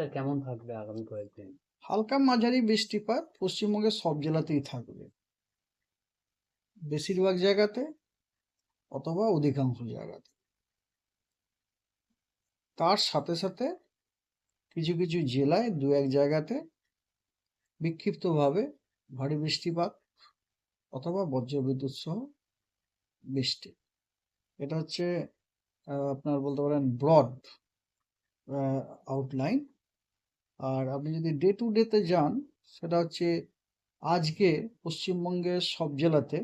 Sir কেমন থাকবে আগামী কয়েকদিন? হালকা মাঝারি বৃষ্টিপাত পশ্চিমবঙ্গের সব জেলাতেই থাকবে। বেশিরভাগ জায়গাতে অথবা অধিকাংশ জায়গাতে। তার সাথে, সাথে কিছু, কিছু জেলায় ২-১ জায়গাতে বিক্ষিপ্তভাবে ভারী বৃষ্টিপাত অথবা বজ্রবিদ্যুৎ সহ বৃষ্টি। এটা হচ্ছে আপনার বলতে পারেন ব্রড আউটলাইন। আর আপনি যদি ডে টু ডেতে যান সেটা হচ্ছে আজকে পশ্চিমবঙ্গের সব জেলাতে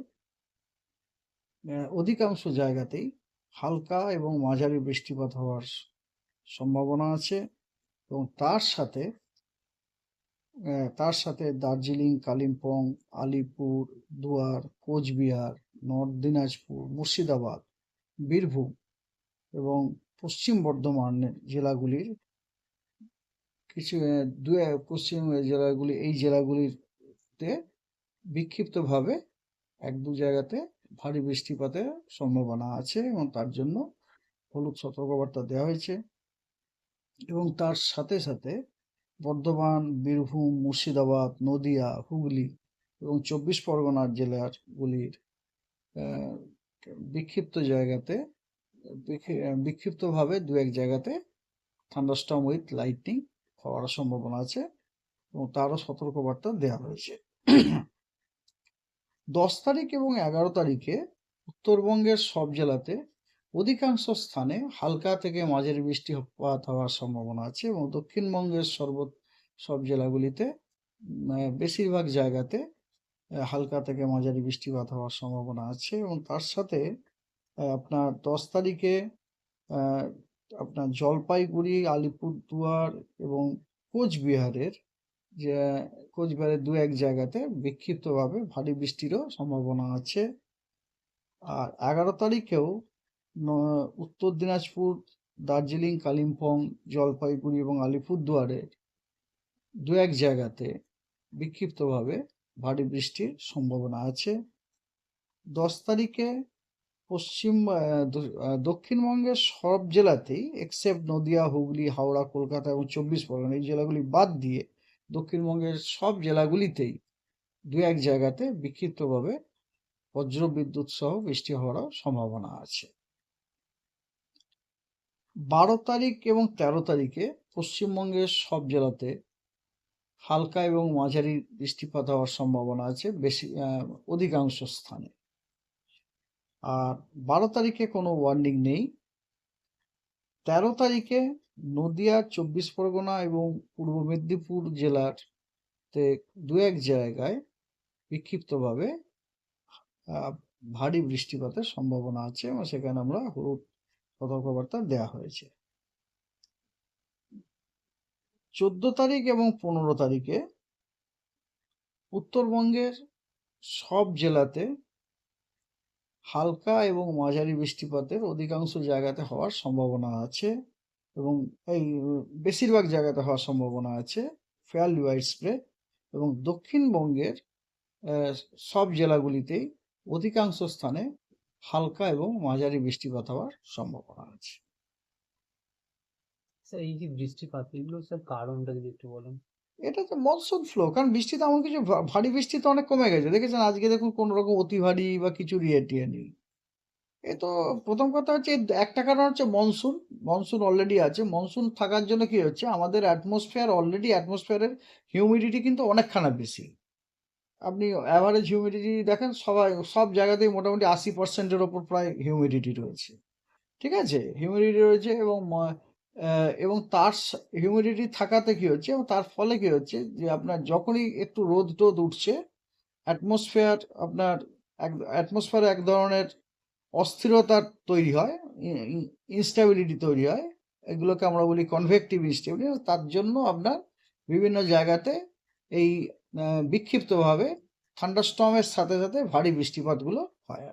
অধিকাংশ জায়গাতেই হালকা এবং মাঝারি বৃষ্টিপাত হওয়ার সম্ভাবনা আছে এবং তার সাথে তার সাথে দার্জিলিং, কালিম্পং, আলিপুর, দুয়ার, কোচবিহার, নর্থ দিনাজপুর, মুর্শিদাবাদ, বীরভূম এবং পশ্চিম বর্ধমানের জেলাগুলির কিছু দু পশ্চিম জেলাগুলি এই জেলাগুলিতে বিক্ষিপ্তভাবে ১-২ জায়গাতে ভারী বৃষ্টিপাতের সম্ভাবনা আছে এবং তার জন্য হলুদ সতর্কবার্তা দেওয়া হয়েছে। এবং তার সাথে, সাথে বর্ধমান, বীরভূম, মুর্শিদাবাদ, নদিয়া, হুগলি এবং ২৪ পরগনার জেলার গুলির অ্যা বিক্ষিপ্ত জায়গাতে বিক্ষিপ্তভাবে ২-১ জায়গাতে থান্ডারস্টর্ম উইথ লাইটনিং হওয়ার সম্ভাবনা আছে এবং তারও সতর্কবার্তা দেওয়া হয়েছে। ১০ তারিখ এবং ১১ তারিখে উত্তরবঙ্গের সব জেলাতে অধিকাংশ স্থানে হালকা থেকে মাঝারি বৃষ্টিপাত হওয়ার সম্ভাবনা আছে এবং দক্ষিণবঙ্গের সর্ব সব জেলাগুলিতে বেশিরভাগ জায়গাতে হালকা থেকে মাঝারি বৃষ্টিপাত হওয়ার সম্ভাবনা আছে এবং তার সাথে আপনার ১০ তারিখে আপনার জলপাইগুড়ি, আলিপুরদুয়ার এবং কোচবিহারের যে কোচবিহারের ২-১ জায়গাতে বিক্ষিপ্তভাবে ভারী বৃষ্টিরও সম্ভাবনা আছে। আর ১১ তারিখেও উত্তর দিনাজপুর, দার্জিলিং, কালিম্পং, জলপাইগুড়ি এবং আলিপুরদুয়ারের ২-১ জায়গাতে বিক্ষিপ্তভাবে ভারী বৃষ্টির সম্ভাবনা আছে। ১০ তারিখে পশ্চিম দ দক্ষিণবঙ্গের সব জেলাতেই এক্সেপ্ট নদিয়া, হুগলি, হাওড়া, কলকাতা এবং ২৪ পরগনা এই জেলাগুলি বাদ দিয়ে দক্ষিণবঙ্গের সব জেলাগুলিতেই ২-১ জায়গাতে বিক্ষিপ্তভাবে বজ্রবিদ্যুৎ সহ বৃষ্টি হওয়ারও সম্ভাবনা আছে। ১২ তারিখ এবং ১৩ তারিখে পশ্চিমবঙ্গের সব জেলাতে হালকা এবং মাঝারি বৃষ্টিপাত হওয়ার সম্ভাবনা আছে বেশি অধিকাংশ স্থানে। আর ১২ তারিখে কোনো ওয়ার্নিং নেই। ১৩ তারিখে নদিয়া, ২৪ পরগনা এবং পূর্ব মেদিনীপুর জেলার তে ২-১ জায়গায় বিক্ষিপ্তভাবে ভারী বৃষ্টিপাতের সম্ভাবনা আছে এবং সেখানে আমরা হলুদ সতর্কবার্তা দেওয়া হয়েছে। ১৪ তারিখ এবং ১৫ তারিখে উত্তরবঙ্গের সব জেলাতে হালকা এবং মাঝারি বৃষ্টিপাতের অধিকাংশ জায়গাতে হওয়ার সম্ভাবনা আছে এবং এই বেশিরভাগ জায়গাতে হওয়ার সম্ভাবনা আছে ফেয়ারলি ওয়াইডস্প্রেড এবং দক্ষিণবঙ্গের সব জেলাগুলিতেই অধিকাংশ স্থানে হালকা এবং মাঝারি বৃষ্টিপাত হওয়ার সম্ভাবনা আছে। স্যার এই যে বৃষ্টিপাত এগুলো স্যার কারণটা যদি একটু বলেন? এটা তো মনসুন ফ্লো কারণ বৃষ্টি তেমন কিছু ভা, ভারী বৃষ্টি তো অনেক কমে গেছে। দেখেছেন আজকে দেখুন কোনো রকম অতি ভারী বা কিছু ইয়ে-টিয়ে নেই। এ তো প্রথম কথা হচ্ছে, একটা কারণ হচ্ছে মনসুন। মনসুন অলরেডি আছে। মনসুন থাকার জন্য কি হচ্ছে আমাদের অ্যাটমসফিয়ার অলরেডি অ্যাটমসফিয়ারের হিউমিডিটি কিন্তু অনেকখানা বেশি। আপনি অ্যাভারেজ হিউমিডিটি দেখেন, সবাই, সব জায়গাতেই মোটামুটি ৮০% এর ওপর প্রায় হিউমিডিটি রয়েছে। ঠিক আছে? হিউমিডিটি রয়েছে এবং এবং তার হিউমিডিটি থাকাতে কি হচ্ছে এবং তার ফলে কি হচ্ছে যে আপনার যখনই একটু রোদ-টোদ উঠছে অ্যাটমসফিয়ার আপনার এক অ্যাটমসফিয়ারে এক ধরনের অস্থিরতা তৈরি হয়। ই ই তৈরি হয়। এগুলোকে আমরা বলি কনভেক্টিভ ইনস্ট্যাবিলিটি তার জন্য আপনার বিভিন্ন জায়গাতে এই বিক্ষিপ্তভাবে থান্ডারস্টর্ম এর সাথে, সাথে ভারী বৃষ্টিপাতগুলো হয়।